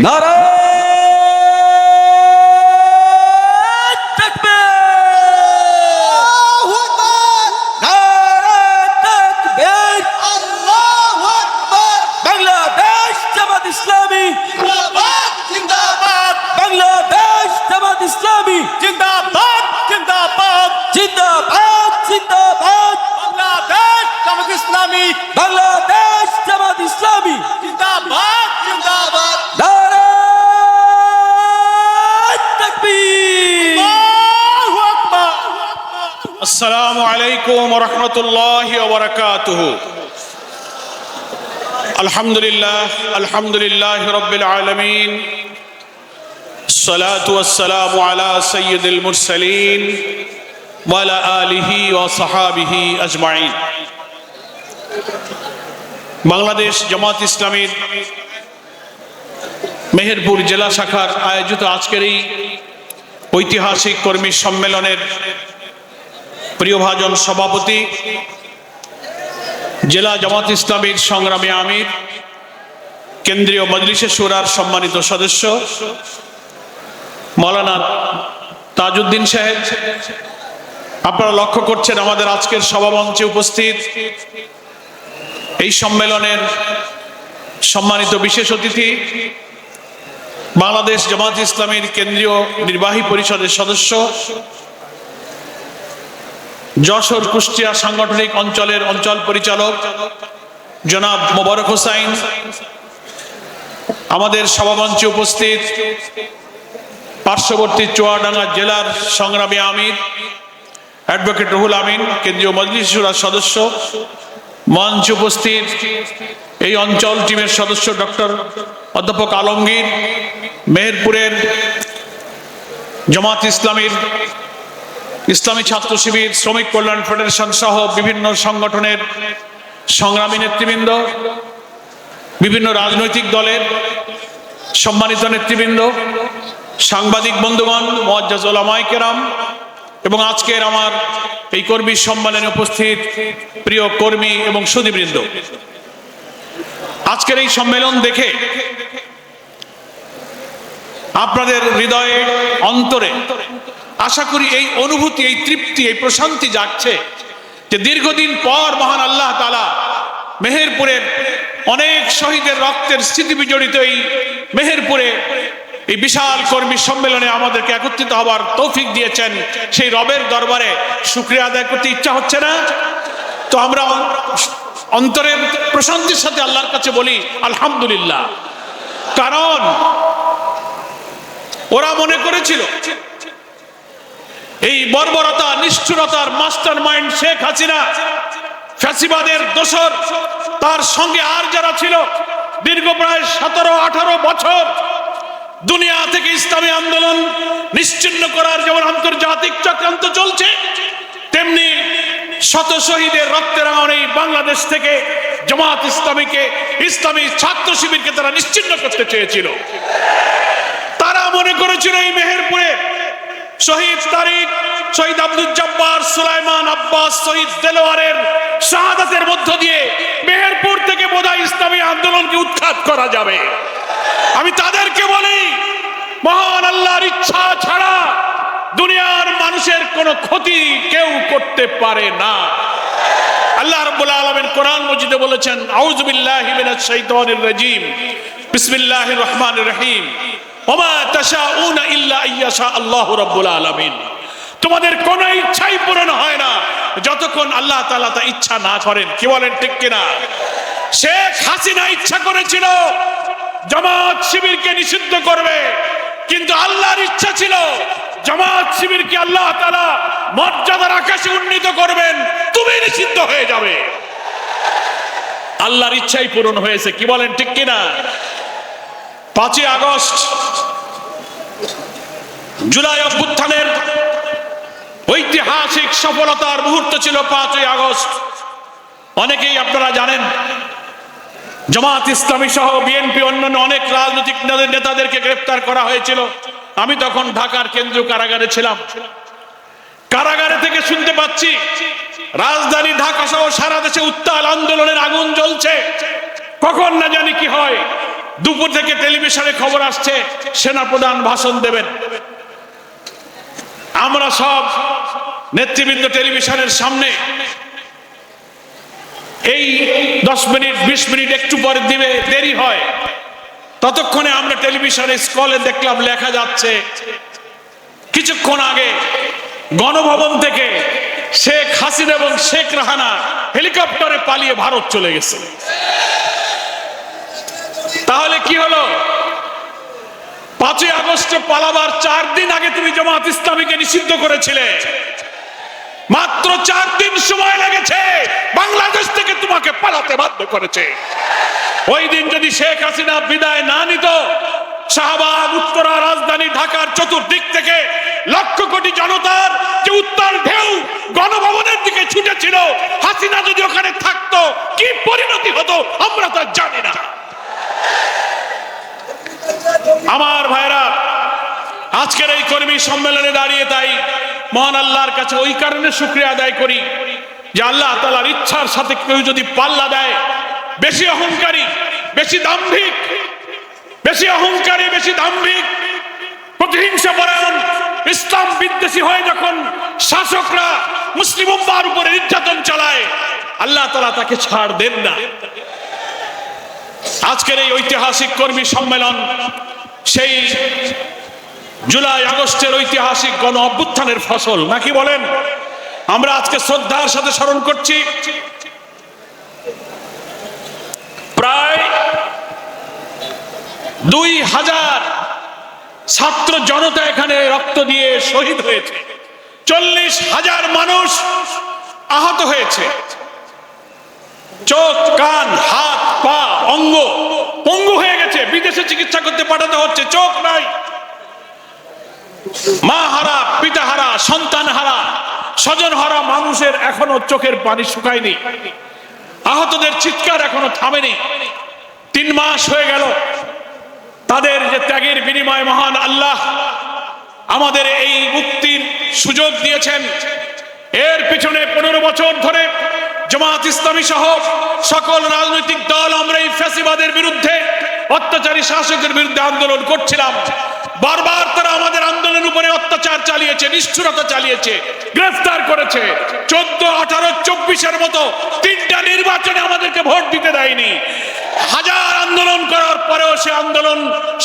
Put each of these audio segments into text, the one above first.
নারায়ণ! السلام عليكم ورحمة الله وبركاته الحمد لله الحمد لله رب العالمين الصلاة والسلام على سيد المرسلين وعلى آله وصحابه أجمعين বাংলাদেশ জামাত ইসলামীর মেহেরপুর জেলা শাখার আয়োজিত আজকের এই ঐতিহাসিক কর্মী সম্মেলনের প্রিয়ভাজন সভাপতি, জেলা জামাত ইসলামীর সংগ্রামী আমির, কেন্দ্রীয় মজলিসে সুরার সম্মানিত সদস্য মৌলানা তাজউদ্দিন সাহেব। আপনারা লক্ষ্য করছেন আমাদের আজকের সভামঞ্চে উপস্থিত এই সম্মেলনের সম্মানিত বিশেষ অতিথি, বাংলাদেশ জামাত ইসলামীর কেন্দ্রীয় নির্বাহী পরিষদের সদস্য যশোর কুষ্টিয়া সাংগঠনিক অঞ্চলের অঞ্চল পরিচালক জনাব মোবারক হোসাইন, আমাদের সভামঞ্চে উপস্থিত পার্শ্ববর্তী চুয়াডাঙ্গা জেলার সংগ্রামী আমির, অ্যাডভোকেট রুহুল আমিন, কেন্দ্রীয় মজলিসুরার সদস্য, মঞ্চ উপস্থিত এই অঞ্চল টিমের সদস্য ডক্টর অধ্যাপক আলমগীর, মেহেরপুরের জামাত ইসলামীর ইসলামী ছাত্র শিবির, শ্রমিক কল্যাণ ফেডারেশন সহ বিভিন্ন সংগঠনের সংগ্রামী নেতৃবৃন্দ, বিভিন্ন রাজনৈতিক দলের সম্মানিত নেতৃবৃন্দ, সাংবাদিক বন্ধুগণ, মোয়াজ্জাজ ওলামাই কেরাম এবং আজকের আমার এই কর্মী সম্মেলনে উপস্থিত প্রিয় কর্মী এবং সুদীবৃন্দ। আজকের এই সম্মেলন দেখে আপনাদের হৃদয়ে অন্তরে আশা করি এই অনুভূতি, এই তৃপ্তি, এই প্রশান্তি জাগছে যে দীর্ঘদিন পর মহান আল্লাহ তালা মেহেরপুরের অনেক শহীদের রক্তের স্মৃতি বিজড়িত এই মেহেরপুরে এই বিশাল কর্মী সম্মেলনে আমাদেরকে একত্রিত হবার তৌফিক দিয়েছেন। সেই রবের দরবারে শুক্রিয়া আদায় করতে ইচ্ছা হচ্ছে না? তো আমরা অন্তরের প্রশান্তির সাথে আল্লাহর কাছে বলি, আলহামদুলিল্লাহ। কারণ ওরা মনে করেছিল এই বর্বরতা, নিষ্ঠুরতার মাস্টার মাইন্ড শেখ হাসিনা। ফ্যাসিবাদের দোসর তার সঙ্গে আর যারা ছিল, দীর্ঘ প্রায় সতেরো, আঠারো বছর দুনিয়া থেকে ইসলামী আন্দোলন নিশ্চিন্ন করার যেমন আন্তর্জাতিক চক্রান্ত চলছে, তেমনি শত শহীদের রক্তের এই বাংলাদেশ থেকে জামাত ইসলামীকে, ইসলামী ছাত্র শিবিরকে তারা নিশ্চিন্ন করতে চেয়েছিল। তারা মনে করেছিল এই মেহেরপুরে শহীদ তারিক, শহীদ আব্দুল জব্বার, সুলাইমান আব্বাস, শহীদ দেলোয়ারের শাহাদাতের মধ্য দিয়ে মেহেরপুর থেকে বোধহয় ইসলামী আন্দোলনকে উৎখাত করা যাবে। আমি তাদেরকে বলি, মহান আল্লাহর ইচ্ছা ছাড়া দুনিয়ার মানুষের কোনো ক্ষতি কেউ করতে পারে না। আল্লাহ রাব্বুল আলামিন কোরআন মজিদে বলেছেন, আউযু বিল্লাহি মিনাশ শাইতানির রাজীম। বিসমিল্লাহির রহমানির রহিম। তোমাদের কোনো ইচ্ছাই পূরণ হয় না। যতক্ষণ আল্লাহ তাআলা তা ইচ্ছা না করেন, কি বলেন ঠিক কিনা? শেখ হাসিনা ইচ্ছা করেছিল জামাত শিবিরকে নিষিদ্ধ করবে, কিন্তু আল্লাহর ইচ্ছা ছিল জামাত শিবিরকে আল্লাহ তাআলা মর্যাদার আকাশে উন্নীত করবেন, তুমি নিষিদ্ধ হয়ে যাবে। আল্লাহর ইচ্ছাই পূরণ হয়েছে, কি বলেন ঠিক কিনা? পাঁচই আগস্ট, জুলাই অভ্যুত্থানের ঐতিহাসিক সফলতার মুহূর্ত ছিল পাঁচই আগস্ট। অনেকেই আপনারা জানেন, জামাত ইসলামী সহ বিএনপি অন্যান্য অনেক রাজনৈতিক নেতা- নেতাদেরকে গ্রেফতার করা হয়েছিল। আমি তখন ঢাকার কেন্দ্রীয় কারাগারে ছিলাম। কারাগারে থেকে শুনতে পাচ্ছি, রাজধানী ঢাকা সহ সারা দেশে উত্তাল আন্দোলনের আগুন জ্বলছে। কখন না জানি কি হয়। দুপুর থেকে টেলিভিশনে খবর আসছে, সেনাপ্রধান ভাষণ দেবেন। আমরা সব নেতৃবৃন্দ টেলিভিশনের সামনে এই দশ মিনিট, বিশ মিনিট একটু পরে দিবে দেরি হয়। ততক্ষণে আমরা টেলিভিশনে স্কলে দেখলাম লেখা যাচ্ছে, কিছুক্ষণ আগে গণভবন থেকে শেখ হাসিনা এবং শেখ রাহানা হেলিকপ্টারে পালিয়ে ভারত চলে গেছে। তাহলে কি হলো? পাঁচই আগস্টে পালাবার চার দিন আগে তুমি জামাত ইসলামীকে নিষিদ্ধ করেছিলে। মাত্র চার দিন সময় লেগেছে, বাংলাদেশ থেকে তোমাকে পালাতে বাধ্য করেছে। ওই দিন যদি শেখ হাসিনা বিদায় না নিত, শাহবাগ, উত্তরা, রাজধানী, ঢাকার চতুর্দিক থেকে লক্ষ কোটি জনতার যে উত্তাল ঢেউ গণভবনের দিকে ছুটেছিল হাসিনা যদি ওখানে থাকতো কি পরিণতি হতো আমরা তা জানি না আমার ভাইরা, আজকের এই কর্মী সম্মেলনে দাঁড়িয়ে তাই মহান আল্লাহর কাছে ওই কারণে শুক্রিয়া আদায় করি যে আল্লাহ তালার ইচ্ছার সাথে কেউ যদি পাল্লা দেয়, বেশি অহংকারী, বেশি দাম্ভিক, বেশি অহংকারী, বেশি দাম্ভিক, প্রতিহিংসা পরায়ণ, ইসলাম বিদ্বেষী হয়ে যখন শাসকরা মুসলিম উপরে নির্যাতন চালায়, আল্লাহ তালা তাকে ছাড় দেন না। আজকের এই ঐতিহাসিক কর্মী সম্মেলন সেই জুলাই, আগস্টের ঐতিহাসিক গণ অভ্যুত্থানের ফসল নাকি বলেন? আমরা আজকে শ্রদ্ধার সাথে স্মরণ করছি, প্রায় দুই হাজার ছাত্র জনতা এখানে রক্ত দিয়ে শহীদ হয়েছে। চল্লিশ হাজার মানুষ আহত হয়েছে। চোখ, কান, হাত, পা, অঙ্গ বিদেশে চিকিৎসা করতে পাঠাতে হচ্ছে, চোখ নাই। মা হারা, পিতা হারা, সন্তান হারা, স্বজন হারা, মানুষের এখনও চোখের পানি শুকায়নি। আহতদের চিৎকার এখনও থামেনি। তিন মাস হয়ে গেল, তাদের যে ত্যাগের বিনিময় মহান আল্লাহ আমাদের এই মুক্তির সুযোগ দিয়েছেন। এর পিছনে পনেরো বছর ধরে জামাত ইসলামী সহ সকল রাজনৈতিক দল আমরা এই ফ্যাসিবাদের বিরুদ্ধে অত্যাচারী শাসকের বিরুদ্ধে আন্দোলন করছিলাম। বারবার তারা আমাদের আন্দোলনের উপরে অত্যাচার চালিয়েছে, নিষ্ঠুরতা চালিয়েছে, গ্রেফতার করেছে। চোদ্দ, আঠারো, চব্বিশের মতো তিনটা নির্বাচনে আমাদেরকে ভোট দিতে দেয়নি। হাজার আন্দোলন করার পরেও সে আন্দোলন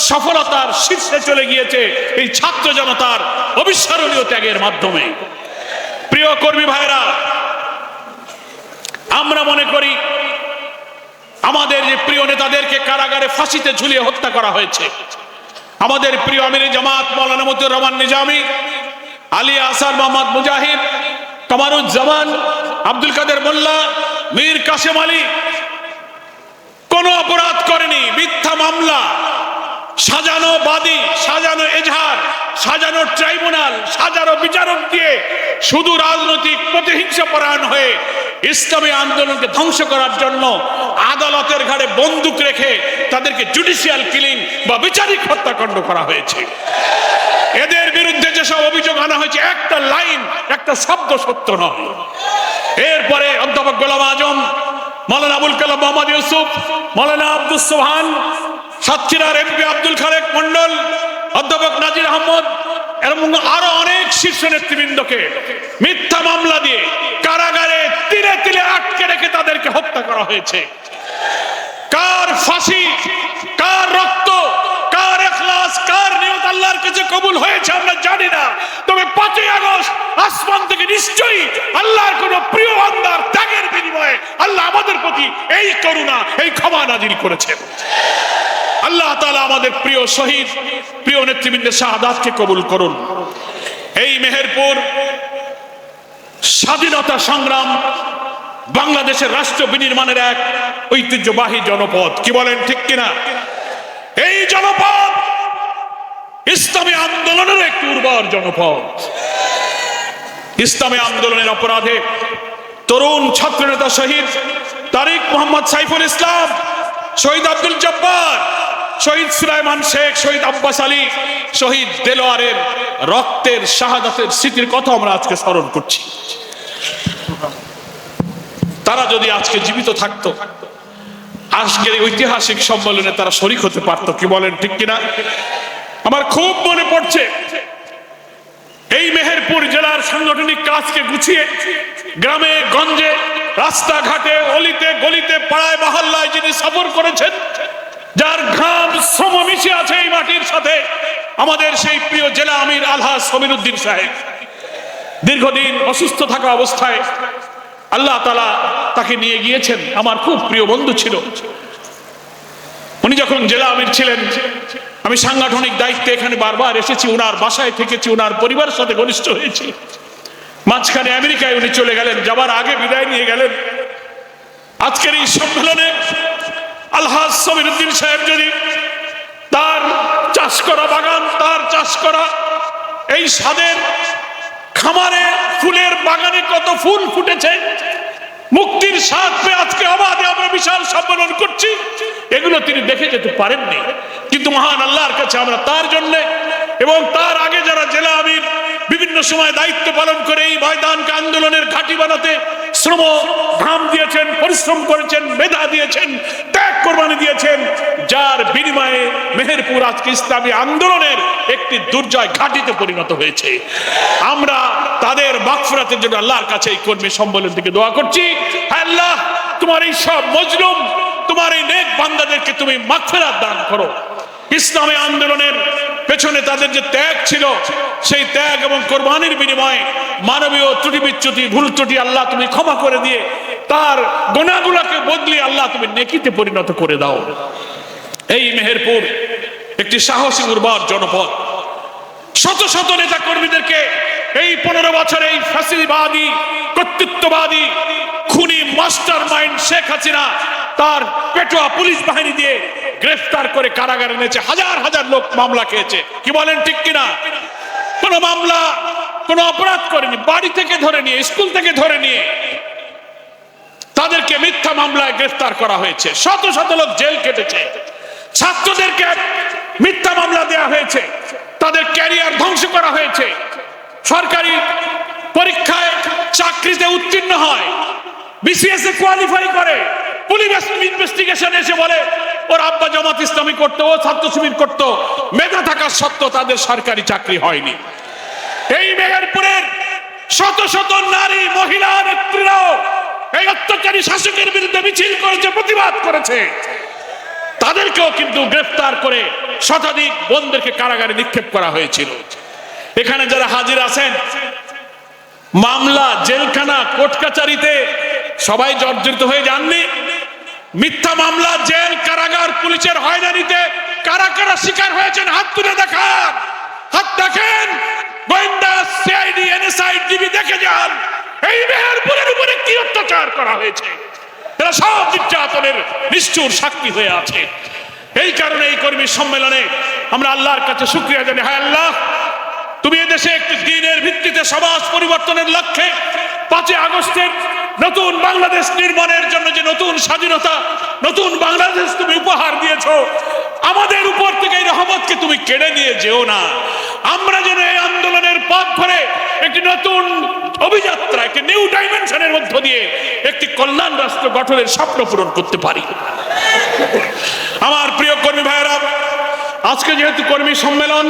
সফলতার শীর্ষে চলে গিয়েছে এই ছাত্র জনতার অবিস্মরণীয় ত্যাগের মাধ্যমে। প্রিয় কর্মী ভাইরা আমরা মনে করি আমাদের যে প্রিয় নেতাদেরকে কারাগারে ফাঁসিতে ঝুলিয়ে হত্যা করা হয়েছে। আমাদের প্রিয় আমির জামাত, মৌলানা মতুর রহমান নিজামি, আলী আসার মোহাম্মদ মুজাহিদ, কামারুজ্জামান, আব্দুল কাদের মোল্লা, মীর কাশেম আলী। কোন অপরাধ করেনি, মিথ্যা মামলা। সাজানো বাদী, সাজানো এজাহার, সাজানো ট্রাইব্যুনাল, সাজানো বিচারক দিয়ে শুধু রাজনৈতিক প্রতিহিংসা পরায়ণ হয়ে ইসলামী আন্দোলনকে ধ্বংস করার জন্য আদালতের ঘাড়ে বন্দুক রেখে তাদেরকে জুডিশিয়াল কিলিং বা বিচারিক হত্যাকাণ্ড করা হয়েছে। এদের বিরুদ্ধে যেসব অভিযোগ আনা হয়েছে, একটা লাইন, একটা শব্দ সত্য নয়। এরপরে অধ্যাপক গোলাম আজম মৌলানা আবুল কালাম মোহাম্মদ ইউসুফ মৌলানা আব্দুল সোহান সাতক্ষীরার এমপি আব্দুল খালেক মন্ডল অধ্যাপক নাজির আহমদ এবং আরও অনেক শীর্ষ নেতৃবৃন্দকে মিথ্যা মামলা দিয়ে কারাগারে তিলে তিলে আটকে রেখে তাদেরকে হত্যা করা হয়েছে। কার ফাঁসি, কার রক্ত, কার এখলাস, কার নিয়ত আল্লাহর কাছে কবুল হয়েছে আমরা জানি না। তবে পাঁচই আগস্ট আসমান থেকে নিশ্চয়ই আল্লাহর কোন প্রিয় বান্দার ত্যাগের বিনিময়ে আল্লাহ আমাদের প্রতি এই করুণা, এই ক্ষমা নাজিল করেছেন। আল্লাহ তালা আমাদের প্রিয় শহীদ, প্রিয় নেতৃবৃন্দের শাহাদাতকে কবুল করুন। এই মেহেরপুর স্বাধীনতা সংগ্রাম বাংলাদেশের রাষ্ট্র বিনির্মাণের এক ঐতিহ্যবাহী জনপদ, কি বলেন ঠিক কিনা? এই জনপদ ইসলামী আন্দোলনের একটি উর্বর জনপদ। ইসলামী আন্দোলনের অপরাধে তরুণ ছাত্রনেতা শহীদ তারিক মোহাম্মদ সাইফুল ইসলাম, শহীদ আব্দুল জব্বার শহীদ সুলাইমান শেখ, শহীদ আব্বাস আলী, শহীদ দেলোয়ারের রক্তের, শাহাদাতের স্মৃতির কথা আমরা আজকে স্মরণ করছি। তারা যদি আজকে জীবিত থাকতো, আজকের ঐতিহাসিক সম্মেলনে তারা শরিক হতে পারত, কি বলেন ঠিক কিনা? আমার খুব মনে পড়ছে, এই মেহেরপুর জেলার সাংগঠনিক কাজকে গুছিয়ে গ্রামে, গঞ্জে, রাস্তাঘাটে, অলিতে, গলিতে, পাড়ায়, মহল্লায় যিনি সফর করেছেন যার ঘাম শ্রম মিশে আছে এই মাটির সাথে, আমাদের সেই প্রিয় জেলা আমির আলহা সমীর উদ্দিন সাহেব। দীর্ঘদিন অসুস্থ থাকা অবস্থায় আল্লাহ তালা তাকে নিয়ে গিয়েছেন, আমার খুব প্রিয় বন্ধু ছিল। উনি যখন জেলা আমির ছিলেন, আমি সাংগঠনিক দায়িত্বে এখানে বারবার এসেছি, উনার বাসায় থেকেছি, উনার পরিবারের সাথে ঘনিষ্ঠ হয়েছি। মাঝখানে আমেরিকায় উনি চলে গেলেন, যাবার আগে বিদায় নিয়ে গেলেন। আজকের এই সম্মেলনে আলহাজ সমীরুদ্দিন সাহেব যদি তার চাষ করা বাগান, তার চাষ করা এই স্বাদের খামারে ফুলের বাগানে কত ফুল ফুটেছে, মুক্তির স্বাদ পেয়ে আজকে অবাধে আমরা বিশাল সম্মেলন করছি, এগুলো তিনি দেখে যেতে পারেননি। কিন্তু মহান আল্লাহর কাছে আমরা তার জন্য এবং তার আগে যারা জেলা আমির বিভিন্ন সময় দায়িত্ব পালন করে এই ময়দানকে আন্দোলনের ঘাঁটি বানাতে শ্রম ঘাম দিয়েছেন, পরিশ্রম করেছেন, মেধা দিয়েছেন কোরবানি দিয়েছেন, যার বিনিময়ে মেহেরপুর আজকে ইসলামী আন্দোলনের একটি দুর্জয় ঘাটিতে পরিণত হয়েছে। আমরা তাদের মাগফিরাতের জন্য আল্লাহর কাছে এই কর্মী সম্মেলন থেকে দোয়া করছি। আল্লাহ, তোমার এই সব মজলুম, তোমার এই নেক বান্দাদেরকে তুমি মাগফিরাত দান করো। ইসলামী আন্দোলনের পেছনে তাদের যে ত্যাগ ছিল, সেই ত্যাগ এবং কোরবানির বিনিময়ে মানবীয় ত্রুটি বিচ্যুতি, ভুল ত্রুটি আল্লাহ তুমি ক্ষমা করে দিয়ে তার গোনাগুলাকে বদলে আল্লাহ তুমি নেকিতে পরিণত করে দাও। এই মেহেরপুর একটি সাহসী উর্বর জনপদ। শত শত নেতা কর্মীদেরকে এই পনেরো বছর এই ফ্যাসিলিবাদী কর্তৃত্ববাদী, খুনি মাস্টার মাইন্ড শেখ হাসিনা তার পেটোয়া পুলিশ বাহিনী দিয়ে গ্রেফতার করে কারাগারে এনেছে হাজার হাজার লোক মামলা খেয়েছে। কি বলেন ঠিক কিনা? কোন মামলা, কোন অপরাধ করেনি। বাড়ি থেকে ধরে নিয়ে, স্কুল থেকে ধরে নিয়ে তাদেরকে মিথ্যা মামলায় গ্রেফতার করা হয়েছে। শত শত লোক জেল কেটেছে। ছাত্রদেরকে মিথ্যা মামলা দেয়া হয়েছে। তাদের ক্যারিয়ার ধ্বংস করা হয়েছে। সরকারি পরীক্ষায় চাকরিতে উত্তীর্ণ হয়। বিসিএস এ কোয়ালিফাই করে। পুলিশ ইনভেস্টিগেশন এসে বলে, ওর আব্বা জামাত ইসলামী করতো, ও ছাত্র শিবির করতো। মেধা থাকার সত্ত্বেও তাদের সরকারি চাকরি হয়নি। এই মেহেরপুরের শত শত নারী, মহিলা, নেত্রীরাও এই অত্যাচারী শাসকের বিরুদ্ধে মিছিল করেছে, প্রতিবাদ করেছে। তাদেরকেও কিন্তু গ্রেফতার করে শতাধিক বোনদেরকে কারাগারে নিক্ষেপ করা হয়েছিল। এখানে যারা হাজির আছেন, মামলা, জেলখানা, কোর্ট কাচারিতে সবাই জর্জরিত হয়ে যাননি। মিথ্যা মামলা, জেল, কারাগার, পুলিশের হয়রানিতে কারা কারা শিকার হয়েছেন, হাত তুলে দেখান। হাত দেখেন, গোয়েন্দা, সিআইডি এনএসআই টিভি দেখে যান। এই মেহেরপুরের উপরে কি অত্যাচার করা হয়েছে? এরা সব নির্যাতনের নিষ্ঠুর সাক্ষী হয়ে আছে। এই কারণে এই কর্মী সম্মেলনে আমরা আল্লাহর কাছে শুক্রিয়া জানি হায় আল্লাহ, তুমি এদেশে একটি দিনের ভিত্তিতে সমাজ পরিবর্তনের লক্ষ্যে পাঁচই আগস্টের নতুন বাংলাদেশ নির্মাণের জন্য যে নতুন স্বাধীনতা, নতুন বাংলাদেশ তুমি উপহার দিয়েছ আমাদের উপর থেকে এই রহমতকে তুমি কেড়ে নিয়ে যেও না। আমরা যেন এই আন্দোলনের পথ ধরে একটি নতুন অভিযাত্রা, একটি নিউ ডাইমেনশনের মধ্য দিয়ে একটি কল্যাণ রাষ্ট্র গঠনের স্বপ্ন পূরণ করতে পারি। আমার প্রিয় কর্মী ভাইয়েরা, আজকে যেহেতু কর্মী সম্মেলন,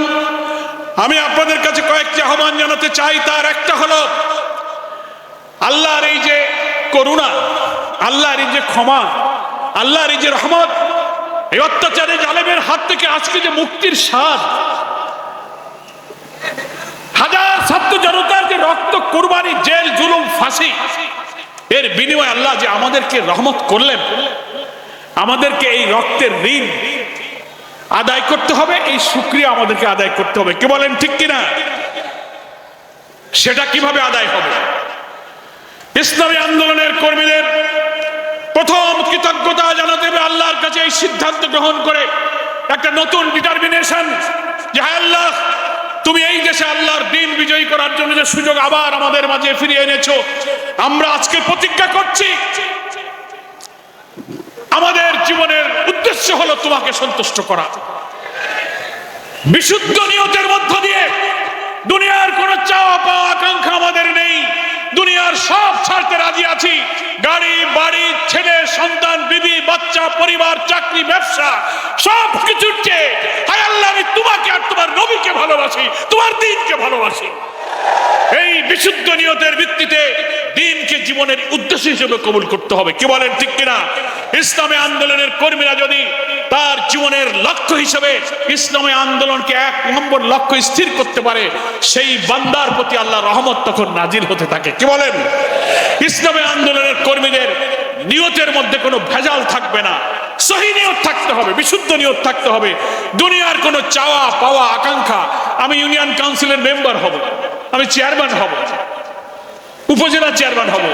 আমি আপনাদের কাছে কয়েকটি আহ্বান জানাতে চাই। তার একটা হলো, আল্লাহর এই যে করুণা, আল্লাহর এই যে ক্ষমা, আল্লাহর এই যে রহমত এই অত্যাচারে জালেমের হাত থেকে আজকে যে মুক্তির স্বাদ, হাজার ছাত্র জনতার যে রক্ত, কোরবানি, জেল, জুলুম, ফাঁসি, এর বিনিময়ে আল্লাহ যে আমাদেরকে রহমত করলেন, আমাদেরকে এই রক্তের ঋণ আদায় করতে হবে, এই সুক্রিয়া আমাদেরকে আদায় করতে হবে। কে বলেন, ঠিক কিনা? সেটা কীভাবে আদায় হবে? ইসলামী আন্দোলনের কর্মীদের প্রথম কৃতজ্ঞতা জানাতে হবে আল্লাহর কাছে এই সিদ্ধান্ত গ্রহণ করে। একটা নতুন ডিটারমিনেশন যে, হায় আল্লাহ, তুমি এই দেশে আল্লাহর দিন বিজয়ী করার জন্য যে সুযোগ আবার আমাদের মাঝে ফিরিয়ে এনেছো। আমরা আজকে প্রতিজ্ঞা করছি। আমাদের জীবনের উদ্দেশ্য হলো তোমাকে সন্তুষ্ট করা। বিশুদ্ধ নিয়তের মধ্য দিয়ে দুনিয়ার কোনো চাওয়া পাওয়া আকাঙ্ক্ষা আমাদের নেই। দুনিয়ার সব ছাড়তে রাজি আছি। গাড়ি, বাড়ি, ছেলে, সন্তান, বিবি, বাচ্চা, পরিবার, চাকরি, ব্যবসা সব কিছুর চেয়ে আল্লাহ, আমি তোমাকে আর তোমার নবীকে ভালোবাসি, তোমার দিনকে ভালোবাসি। এই বিশুদ্ধ নিয়তের ভিত্তিতে দিনকে জীবনের উদ্দেশ্য হিসেবে কবুল করতে হবে। কি বলেন ঠিক কিনা? ইসলামী আন্দোলনের কর্মীরা যদি তার জীবনের লক্ষ্য হিসেবে ইসলামী আন্দোলনকে এক নম্বর লক্ষ্য স্থির করতে পারে, সেই বান্দার প্রতি আল্লাহ রহমত তখন নাজিল হতে থাকে। কি বলেন? ইসলামী আন্দোলনের কর্মীদের নিয়তের মধ্যে কোনো ভেজাল থাকবে না। সহি নিয়ত থাকতে হবে, বিশুদ্ধ নিয়ত থাকতে হবে। দুনিয়ার কোনো চাওয়া পাওয়া আকাঙ্ক্ষা, আমি ইউনিয়ন কাউন্সিলের মেম্বার হব, আমি চেয়ারম্যান হব। উপজেলা চেয়ারম্যান হব।